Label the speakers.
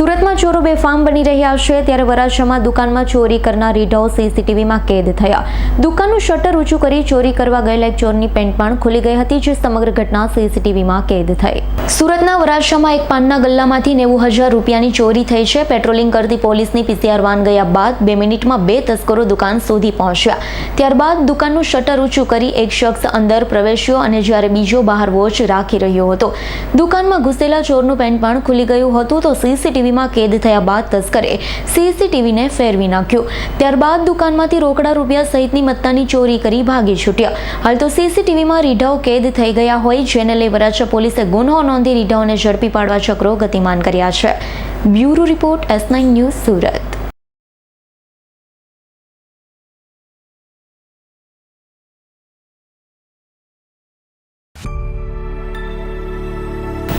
Speaker 1: સુરતમાં ચોરો બેફામ બની રહ્યા છે ત્યારે વરાછામાં દુકાનમાં ચોરી કરનાર રીઢાઓ સીસીટીવીમાં કેદ થયા. દુકાનનું શટર ઊંચું કરી ચોરી કરવા ગયેલા એક ચોરની પેન્ટ પણ ખુલી ગઈ હતી, જે સમગ્ર ઘટના સીસીટીવીમાં કેદ થઈ. સુરતના વરાછામાં એક પાનના ગલ્લામાંથી નેવું હજાર રૂપિયાની ચોરી થઈ છે. પેટ્રોલિંગ કરતી પોલીસની પીસીઆર વાન ગયા બાદ બે મિનિટમાં બે તસ્કરો દુકાન સુધી પહોંચ્યા. ત્યારબાદ દુકાનનું શટર ઊંચું કરી એક શખ્સ અંદર પ્રવેશ્યો અને જ્યારે બીજો બહાર વોચ રાખી રહ્યો હતો. દુકાનમાં ઘૂસેલા ચોરનું પેન્ટ પણ ખુલી ગયું હતું, તો સીસીટીવીમાં કેદ થયા બાદ તસ્કરે સીસીટીવીને ફેરવી નાખ્યું. ત્યારબાદ દુકાનમાંથી રોકડા રૂપિયા સહિતની મત્તાની ચોરી કરી ભાગી છૂટ્યા. હાલ તો સીસીટીવીમાં રીઢાઓ કેદ થઈ ગયા હોય, જેને લઈ વરાછા પોલીસે ગુનો નોંધી રીઢાઓને ઝડપી પાડવા ચક્રો ગતિમાન કર્યા છે. Bureau report S nine news Surat.